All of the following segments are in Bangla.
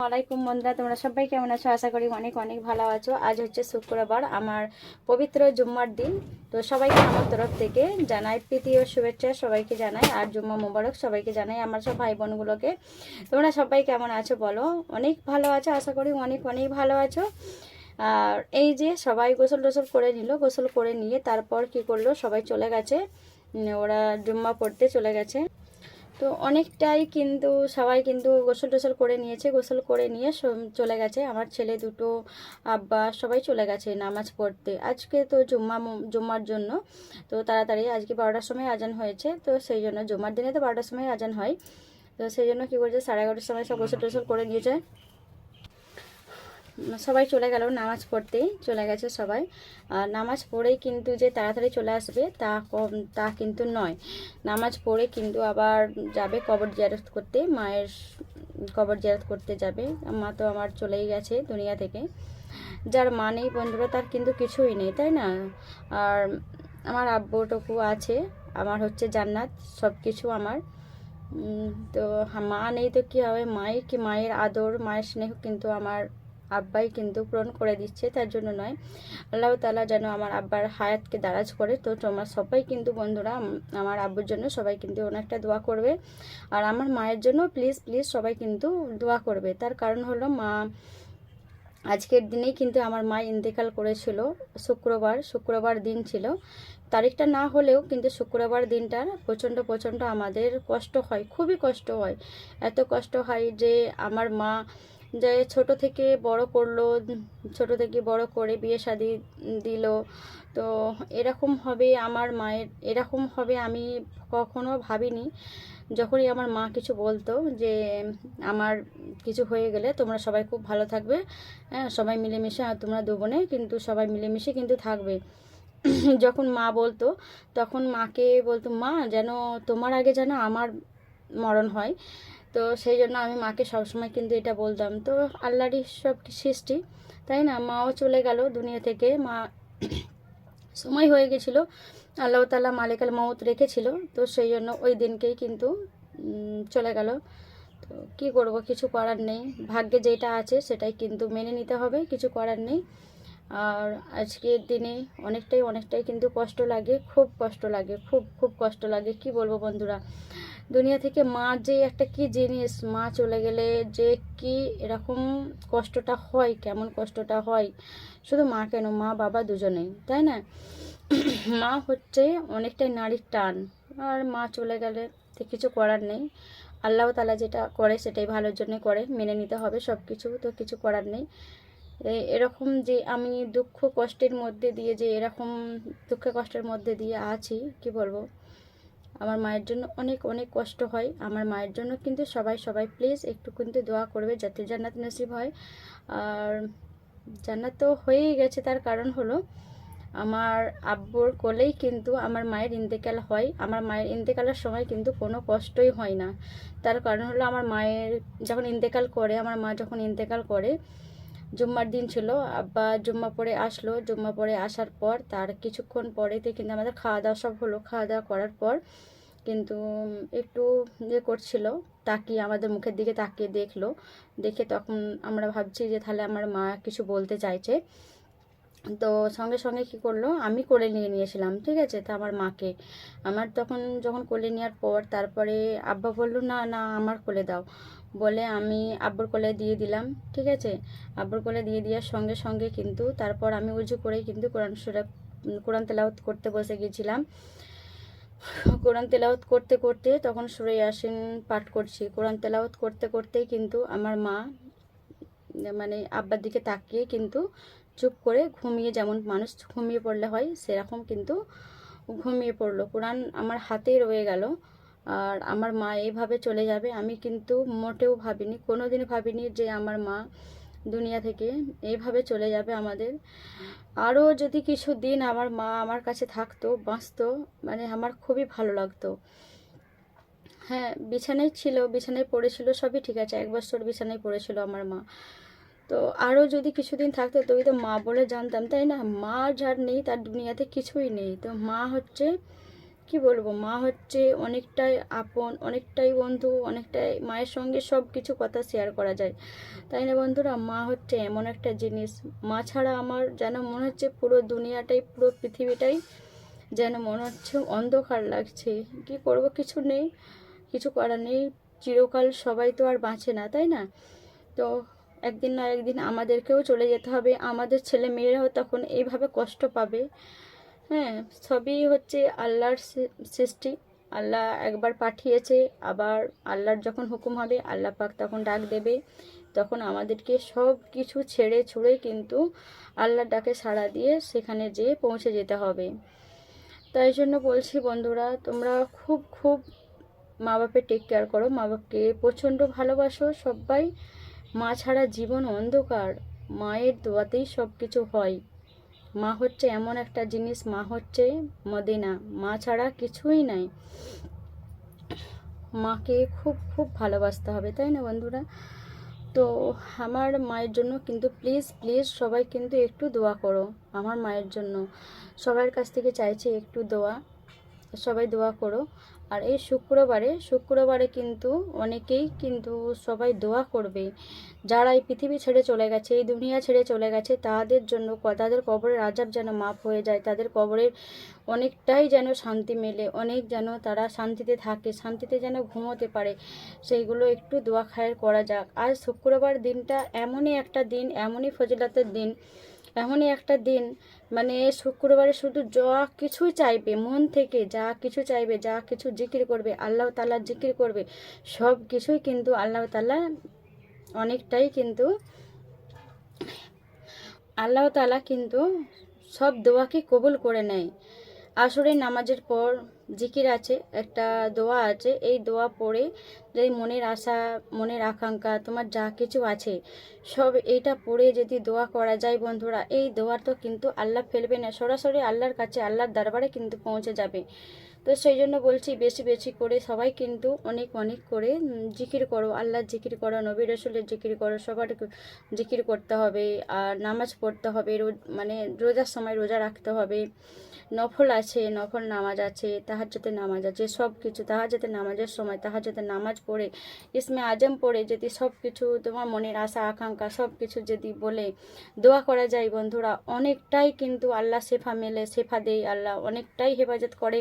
ওয়ালাইকুম বন্ধুরা, তোমরা সবাই কেমন আছো? আশা করি অনেক অনেক ভালো আছো। আজ হচ্ছে শুক্রবার, আমার পবিত্র জুম্মার দিন। তো সবাইকে আমার তরফ থেকে জানাই প্রীতি ও শুভেচ্ছা, সবাইকে জানাই। আর জুম্মা মোবারক, সবাইকে জানাই আমার সব ভাই বোনগুলোকে তোমরা সবাই কেমন আছো বলো? অনেক ভালো আছো, আশা করি অনেক অনেক ভালো আছো। আর এই যে সবাই গোসল টোসল করে নিল, গোসল করে নিয়ে তারপর কি করল? সবাই চলে গেছে। ওরা জুম্মা পড়তে চলে গেছে। তো অনেকটাই কিন্তু সবাই কিন্তু গোসল টোসল করে নিয়েছে, গোসল করে নিয়ে চলে গেছে। আমার ছেলে দুটো, আব্বা সবাই চলে গেছে নামাজ পড়তে। আজকে তো জুম্মা জুম্মার জন্য। তো তাড়াতাড়ি আজকে বারোটার সময় আজান হয়েছে, তো সেই জন্য জুম্মার দিনে তো বারোটার সময় আজান হয়। তো সেই জন্য কী করছে, সাড়ে এগারোটার সময় সব গোসল টোসল করে নিয়েছে সবাই চলে গেল নামাজ পড়তেই চলে গেছে সবাই। আর নামাজ পড়েই কিন্তু যে তাড়াতাড়ি চলে আসবে তা তা কিন্তু নয়। নামাজ পড়ে কিন্তু আবার যাবে কবর জিয়ারত করতে, মায়ের কবর জিয়ারত করতে যাবে। মা তো আমার চলেই গেছে দুনিয়া থেকে। যার মা নেই বন্ধুরা, তার কিন্তু কিছুই নেই, তাই না? আর আমার আব্বুটুকু আছে, আমার হচ্ছে জান্নাত সব কিছু আমার তো মা নেই তো কী হবে? মাই কি মায়ের আদর, মায়ের স্নেহ কিন্তু আমার আব্বাই কিন্তু পূরণ করে দিচ্ছে, তার জন্য নয়। আল্লাহ তালা যেন আমার আব্বার হায়াতকে দারাজ করে। তো তোমার সবাই কিন্তু বন্ধুরা আমার আব্বুর জন্য সবাই কিন্তু অনেকটা দোয়া করবে। আর আমার মায়ের জন্য প্লিজ প্লিজ সবাই কিন্তু দোয়া করবে। তার কারণ হলো মা, আজকের দিনেই কিন্তু আমার মা ইন্তেকাল করেছিল, শুক্রবার শুক্রবার দিন ছিল। তারিখটা না হলেও কিন্তু শুক্রবার দিনটা প্রচণ্ড প্রচণ্ড আমাদের কষ্ট হয়, খুবই কষ্ট হয়। এত কষ্ট হয় যে আমার মা যে ছোট থেকে বড় করল, ছোট থেকে বড় করে বিয়ে শাদি দিল। তো এরকম হবে আমার মায়ের, এরকম হবে আমি কখনো ভাবিনি। যখনই আমার মা কিছু বলতো যে, আমার কিছু হয়ে গেলে তোমরা সবাই খুব ভালো থাকবে। হ্যাঁ সবাই মিলেমিশে, আর তোমরা দু বোনে কিন্তু সবাই মিলেমিশে কিন্তু থাকবে। যখন মা বলতো, তখন মাকে বলতো, মা, যেন তোমার আগে যেন আমার মরণ হয়। তো সেই জন্য আমি মাকে সবসময় কিন্তু এটা বলতাম। তো আল্লাহরই সব সৃষ্টি, তাই না? মাও চলে গেল দুনিয়া থেকে। মা সময় হয়ে গেছিল। আল্লাহ তালা মালিকাল মৌত রেখেছিল। তো সেই জন্য ওই দিনকেই কিন্তু চলে গেল। তো কী করব? কিছু করার নেই। ভাগ্যে যেটা আছে সেটাই কিন্তু মেনে নিতে হবে। কিছু করার নেই। আর আজকের দিনে অনেকটাই অনেকটাই কিন্তু কষ্ট লাগে। খুব কষ্ট লাগে। খুব খুব কষ্ট লাগে। কি বলব বন্ধুরা? দুনিয়া থেকে মা যে একটা কি জিনিস, মা চলে গেলে যে কি এরকম কষ্টটা হয়, কেমন কষ্টটা হয়, শুধু মা কেন? মা, বাবা দুজনেই, তাই না? মা হচ্ছে অনেকটাই নারীর টান, আর মা চলে গেলে তো কিছু করার নেই। আল্লাহ তালা যেটা করে সেটাই ভালোর জন্য করে, মেনে নিতে হবে সব কিছু তো কিছু করার নেই। এরকম যে আমি দুঃখ কষ্টের মধ্যে দিয়ে যে এরকম দুঃখ কষ্টের মধ্যে দিয়ে আছি, কি বলব? আমার মায়ের জন্য অনেক অনেক কষ্ট হয়। আমার মায়ের জন্য কিন্তু সবাই সবাই প্লিজ একটু কিন্তু দোয়া করবে যাতে জান্নাত নসিব হয়। আর জান্নাত তো হয়েই গেছে, তার কারণ হলো আমার আব্বুর কোলেই কিন্তু আমার মায়ের ইন্তেকাল হয়। আমার মায়ের ইন্তেকালের সময় কিন্তু কোনো কষ্টই হয় না। তার কারণ হলো আমার মায়ের যখন ইন্তেকাল করে, আমার মা যখন ইন্তেকাল করে জুম্মার দিন ছিল, আব্বা জুম্মা পরে আসলো, জুম্মা পরে আসার পর তার কিছুক্ষণ পরেতে কিন্তু আমাদের খাওয়া দাওয়া সব হলো। খাওয়া দাওয়া করার পর কিন্তু একটু ইয়ে করছিল, তাকিয়ে আমাদের মুখের দিকে তাকিয়ে দেখল। দেখে তখন আমরা ভাবছি যে তাহলে আমার মা কিছু বলতে চাইছে। তো সঙ্গে সঙ্গে কি করল? আমি কোলে নিয়ে নিয়েছিলাম, ঠিক আছে? তা আমার মাকে। আমার তখন যখন কোলে নেওয়ার পর তারপরে আব্বা বলল, না না, আমার কোলে দাও। বলে আমি আব্বুর কোলে দিয়ে দিলাম, ঠিক আছে? আব্বুর কোলে দিয়ে দেওয়ার সঙ্গে সঙ্গে কিন্তু তারপর আমি উজু করেই কিন্তু কোরআন সুরা, কোরআন তেলাওয়াত করতে বসে গেছিলাম। কোরআন তেলাওয়াত করতে করতে তখন সুরে ইয়াসিন পাঠ করছি। কোরআন তেলাওয়াত করতে, করতেই কিন্তু আমার মা মানে আব্বার দিকে তাকিয়ে কিন্তু চুপ করে ঘুমিয়ে, যেমন মানুষ ঘুমিয়ে পড়লে হয়, সেরকম কিন্তু ঘুমিয়ে পড়ল। কোরআন আমার হাতেই রয়ে গেল। আর আমার মা এইভাবে চলে যাবে, আমি কিন্তু মোটেও ভাবিনি কোনো দিন ভাবিনি যে আমার মা দুনিয়া থেকে এইভাবে চলে যাবে আমাদের। আরও যদি কিছু দিন আমার মা আমার কাছে থাকতো, বাঁচতো মানে আমার খুবই ভালো লাগতো। হ্যাঁ বিছানায় ছিল, বিছানায় পড়েছিল, সবই ঠিক আছে, এক বছর বিছানায় পড়েছিল আমার মা। তো আরও যদি কিছুদিন থাকতো তবে তো মা বলে জানতাম, তাই না? মা যার নেই, তার দুনিয়াতে কিছুই নেই। তো মা হচ্ছে, কি বলব, মা হচ্ছে অনেকটাই আপন, অনেকটাই বন্ধু, অনেকটাই মায়ের সঙ্গে সব কিছু কথা শেয়ার করা যায়। তাই না বন্ধুরা? মা হচ্ছে এমন একটা জিনিস। মা ছাড়া আমার যেন মনে হচ্ছে পুরো দুনিয়াটাই, পুরো পৃথিবীটাই যেন মনে হচ্ছে অন্ধকার লাগছে। কি করব? কিছু নেই, কিছু করার নেই। চিরকাল সবাই তো আর বাঁচে না, তাই না? তো একদিন না একদিন আমাদেরকেও চলে যেতে হবে। আমাদের ছেলে মেয়েরাও তখন এইভাবে কষ্ট পাবে। হ্যাঁ সবই হচ্ছে আল্লাহর সৃষ্টি। আল্লাহ একবার পাঠিয়েছে, আবার আল্লাহর যখন হুকুম হবে, আল্লাহ পাক তখন ডাক দেবে। তখন আমাদেরকে সব কিছু ছেড়ে ছুড়ে কিন্তু আল্লাহর ডাকে সাড়া দিয়ে সেখানে যেয়ে পৌঁছে যেতে হবে। তাই জন্য বলছি বন্ধুরা, তোমরা খুব খুব মা বাপের টেক কেয়ার করো। মা বাপকে প্রচণ্ড ভালোবাসো সবাই। মা ছাড়া জীবন অন্ধকার, মায়ের দোয়াতেই সব কিছু হয়। মা হচ্ছে এমন একটা জিনিস, মা হচ্ছে মদিনা, মা ছাড়া কিছুই নাই। মাকে খুব খুব ভালোবাসতে হবে, তাই না বন্ধুরা? তো আমার মায়ের জন্য কিন্তু প্লিজ প্লিজ সবাই কিন্তু একটু দোয়া করো, আমার মায়ের জন্য। সবার কাছ থেকে চাইছি একটু দোয়া, সবাই দোয়া করো। আর এই শুক্রবারে শুক্রবারে কিন্তু অনেকেই কিন্তু সবাই দোয়া করবে। যারা এই পৃথিবী ছেড়ে চলে গেছে, এই দুনিয়া ছেড়ে চলে গেছে, তাদের জন্য তাদের কবরের আজাব যেন মাফ হয়ে যায়, তাদের কবরের অনেকটাই যেন শান্তি মেলে, অনেক যেন তারা শান্তিতে থাকে, শান্তিতে যেন ঘুমোতে পারে, সেইগুলো একটু দোয়া খায়ের করা যাক। আজ শুক্রবার দিনটা এমনই একটা দিন, এমনই ফজিলতের দিন এমনই একটা দিন মানে শুক্রবারে শুধু যা কিছু চাইবে, মন থেকে যা কিছু চাইবে, যা কিছু জিকির করবে, আল্লাহ তাল্লাহ জিকির করবে, সব কিছুই কিন্তু আল্লাহ তাল্লাহ অনেকটাই কিন্তু, আল্লাহ তালা কিন্তু সব দোয়াকে কবুল করে নেয়। আসরের নামাজের পর জিকির আছে, একটা দোয়া আছে। এই দোয়া পড়ে যে মনের আশা, মনের আকাঙ্ক্ষা, তোমার যা কিছু আছে, সব এইটা পড়ে যদি দোয়া করা যায় বন্ধুরা, এই দোয়ার তো কিন্তু আল্লাহ ফেলবে না। সরাসরি আল্লাহর কাছে, আল্লাহর দরবারে কিন্তু পৌঁছে যাবে। তো সেই জন্য বলছি বেশি বেশি করে সবাই কিন্তু অনেক অনেক করে জিকির করো, আল্লাহর জিকির করো নবী রসুলের জিকির করো, সবার জিকির করতে হবে, আর নামাজ পড়তে হবে, রোজ মানে রোজার সময় রোজা রাখতে হবে, নফল আছে, নফল নামাজ আছে তাহাজ্জতে নামাজ আছে সব কিছু তাহাজ্জতে নামাজের সময় তাহাজ্জতে নামাজ পড়ে, ইসমে আজম পড়ে যদি সব কিছু তোমার মনের আশা, আকাঙ্ক্ষা সব কিছু যদি বলে, দোয়া করা যায় বন্ধুরা, অনেকটাই কিন্তু আল্লাহ শেফা মেলে, শেফা দেয়, আল্লাহ অনেকটাই হেফাজত করে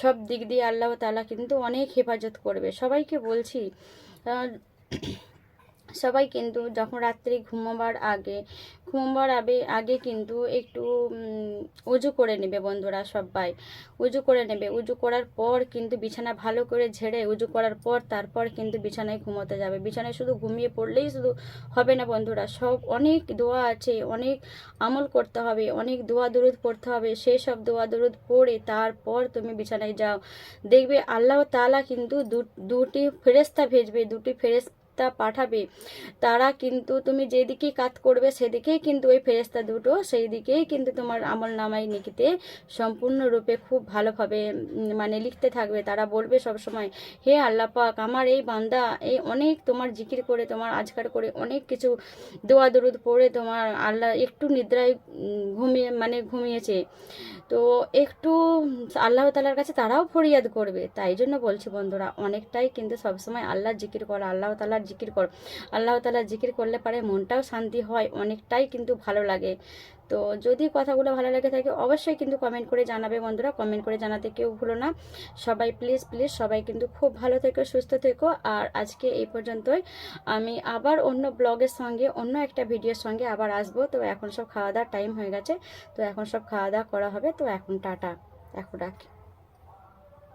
সব দিক দিয়ে আল্লাহ তালা কিন্তু অনেক হেফাজত করবে। সবাইকে বলছি সবাই কিন্তু যখন রাত্রি ঘুমোবার আগে ঘুমোবার আগে আগে কিন্তু একটু উজু করে নেবে বন্ধুরা সবাই। উজু করে নেবে। উজু করার পর কিন্তু বিছানা ভালো করে ঝেড়ে, উজু করার পর তারপর কিন্তু বিছানায় ঘুমোতে যাবে। বিছানায় শুধু ঘুমিয়ে পড়লেই শুধু হবে না বন্ধুরা, সব অনেক দোয়া আছে, অনেক আমল করতে হবে, অনেক দোয়া দরুদ পড়তে হবে। সেই সব দোয়া দরুদ পড়ে তারপর তুমি বিছানায় যাও। দেখবে আল্লাহ তাআলা কিন্তু দুটি ফেরেস্তা ভেজবে, দুটি ফেরেস্তা পাঠাবে। তারা কিন্তু তুমি যেদিকেই কাজ করবে সেদিকেই কিন্তু ওই ফেরেস্তা দুটো সেই দিকেই কিন্তু তোমার আমল নামাই নিকিতে সম্পূর্ণরূপে খুব ভালোভাবে মানে লিখতে থাকবে। তারা বলবে সব সময় হে আল্লাহ পাক, আমার এই বান্দা এই অনেক তোমার জিকির করে, তোমার আজকার করে অনেক কিছু দোয়া দরুদ পড়ে তোমার আল্লাহ একটু নিদ্রায় ঘুমিয়ে মানে ঘুমিয়েছে। তো একটু আল্লাহ তালার কাছে তারাও ফরিয়াদ করবে। তাই জন্য বলছি বন্ধুরা, অনেকটাই কিন্তু সবসময় আল্লাহ জিকির করা, আল্লাহ তালার জিকির করো। আল্লাহ তালার জিকির করলে পারে মনটাও শান্তি হয়, অনেকটাই কিন্তু ভালো লাগে। তো যদি কথাগুলো ভালো লেগে থাকে, অবশ্যই কিন্তু কমেন্ট করে জানাবে বন্ধুরা। কমেন্ট করে জানাতে কেউ ভুলো না। সবাই প্লিজ প্লিজ সবাই কিন্তু খুব ভালো থেকো, সুস্থ থেকো। আর আজকে এই পর্যন্তই। আমি আবার অন্য ব্লগের সঙ্গে, অন্য একটা ভিডিওর সঙ্গে আবার আসব। তো এখন সব খাওয়া দাওয়ার টাইম হয়ে গেছে। তো এখন সব খাওয়া দাওয়া করা হবে। তো এখন টাটা। এখন রাখি।